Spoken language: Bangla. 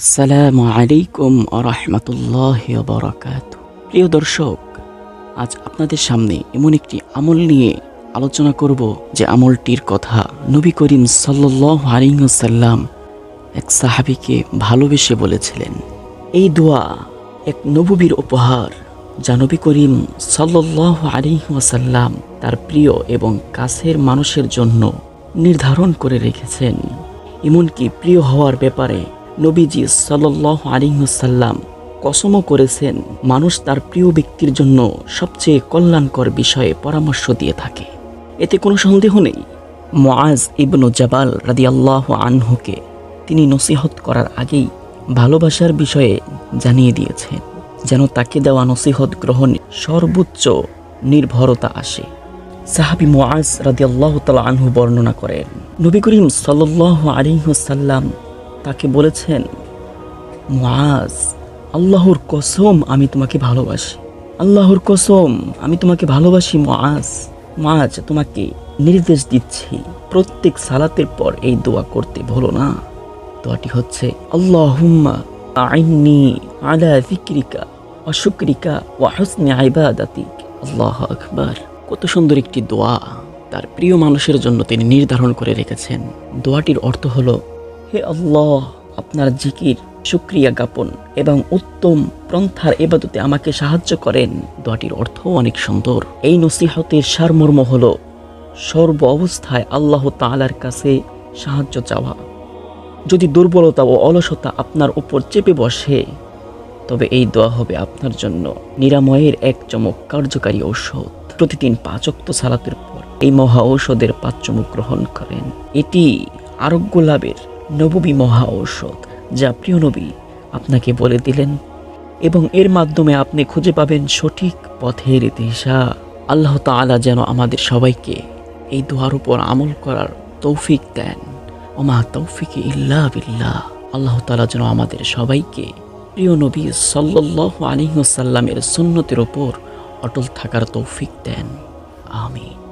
আসসালামু আলাইকুম আরহামতুল্লাহ বরকাত প্রিয় দর্শক, আজ আপনাদের সামনে এমন একটি আমল নিয়ে আলোচনা করব যে আমলটির কথা নবী করিম সাল্লাহ আলিঙ্গাসাল্লাম এক সাহাবিকে ভালোবেসে বলেছিলেন। এই দোয়া এক নববীর উপহার যা নবী করিম সাল্লাহ আলিহাসাল্লাম তার প্রিয় এবং কাছের মানুষের জন্য নির্ধারণ করে রেখেছেন। এমনকি প্রিয় হওয়ার ব্যাপারে নবীজি সাল্লাহ আলিহাসাল্লাম কসমও করেছেন, মানুষ তার প্রিয় ব্যক্তির জন্য সবচেয়ে কল্যাণকর বিষয়ে পরামর্শ দিয়ে থাকে। এতে কোনো সন্দেহ নেই। মোয়াজ ইবনু জাবাল রাদিয়াল্লাহ আনহুকে তিনি নসিহত করার আগেই ভালোবাসার বিষয়ে জানিয়ে দিয়েছেন, যেন তাকে দেওয়া নসিহত গ্রহণে সর্বোচ্চ নির্ভরতা আসে। সাহাবি মোয়াজ রাদিয়াল্লাহ তালা আনহু বর্ণনা করেন, নবী করিম সাল্লাহ আলিহাসাল্লাম তাকে বলেছেন, মুআজ, আল্লাহর কসম আমি তোমাকে ভালোবাসি। আল্লাহর কসম আমি তোমাকে ভালোবাসি, মুআজ। মুআজ, তোমাকে নির্দেশ দিচ্ছি, প্রত্যেক সালাতের পর এই দোয়া করতে ভুলো না। দোয়াটি হচ্ছে, আল্লাহুম্মা আইন্নি আলা যিকরিকা ওয়া শুকরিকা ওয়া হুসনি ইবাদাতিক। আল্লাহু আকবার। কত সুন্দর একটি দোয়া তার প্রিয় মানুষের জন্য তিনি নির্ধারণ করে রেখেছেন। দোয়াটির অর্থ হলো হে আল্লাহ, আপনার জিকির সুক্রিয়া জ্ঞাপন এবং উত্তম পন্থার এবাদতে আমাকে সাহায্য করেন। দোয়াটির অর্থ অনেক সুন্দর। এই নসিহতের সারমর্ম হল সর্ব অবস্থায় আল্লাহ তাআলার কাছে সাহায্য চাওয়া। যদি দুর্বলতা ও অলসতা আপনার উপর চেপে বসে, তবে এই দোয়া হবে আপনার জন্য নিরাময়ের এক চমক কার্যকারী ঔষধ। প্রতিদিন পাঁচক্ত সালাতের পর এই মহা ঔষধের পাঁচ চমক গ্রহণ করেন। এটি আরোগ্য লাভের নববী মহা ঔষধ। যা প্রিয় নবী আপনাকে বলে দিলেন এবং এর মাধ্যমে আপনি খুঁজে পাবেন সঠিক পথের দিশা। আল্লাহ তাআলা যেন আমাদের সবাইকে এই দোয়ার উপর আমল করার তৌফিক দেন। ওমা তৌফিকে ইল্লা বিল্লাহ। আল্লাহ তাআলা যেন আমাদের সবাইকে প্রিয় নবী সাল্লাহ আলিহাসাল্লামের সুন্নতের ওপর অটল থাকার তৌফিক দেন। আমিন।